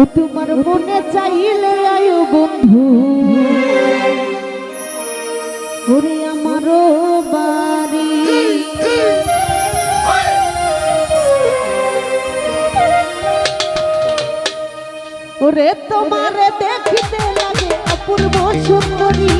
ও তোমার মনে চাইলে আয়ো বন্ধু। ওরে আমার বাড়ি। ওরে তোমার দেখিতে লাগে অপূর্ব সুন্দরী।